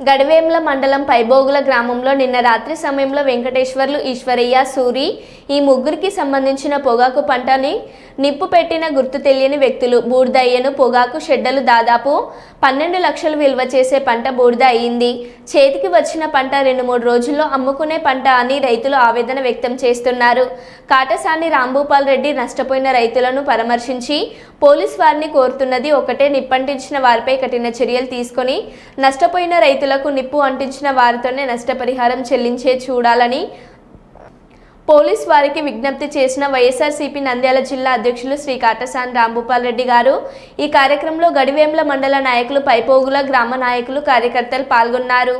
గడివేంల మండలం పైబోగుల గ్రామంలో నిన్న రాత్రి సమయంలో వెంకటేశ్వర్లు ఈశ్వరయ్య సూరి ఈ ముగ్గురికి సంబంధించిన పొగాకు పంటని నిప్పు పెట్టిన గుర్తు తెలియని వ్యక్తులు బూడిద అయ్యను పొగాకు షెడ్డలు దాదాపు పన్నెండు లక్షలు విలువ చేసే పంట బూడిద అయ్యింది చేతికి వచ్చిన పంట రెండు మూడు రోజుల్లో అమ్ముకునే పంట అని రైతులు ఆవేదన వ్యక్తం చేస్తున్నారు. కాటసాని రాంభూపాల్ రెడ్డి నష్టపోయిన రైతులను పరామర్శించి పోలీస్ వారిని కోరుతున్నది ఒకటే నిప్పంటించిన వారిపై కఠిన చర్యలు తీసుకొని నష్టపోయిన రైతులకు నిప్పు అంటించిన వారితోనే నష్టపరిహారం చెల్లించే చూడాలని పోలీస్ వారికి విజ్ఞప్తి చేసిన వైఎస్ఆర్సీపీ నంద్యాల జిల్లా అధ్యక్షులు శ్రీ కాటసాని రాంభూపాల్ రెడ్డి గారు ఈ కార్యక్రమంలో గడివేంల మండల నాయకులు పైపోగుల గ్రామ నాయకులు కార్యకర్తలు పాల్గొన్నారు.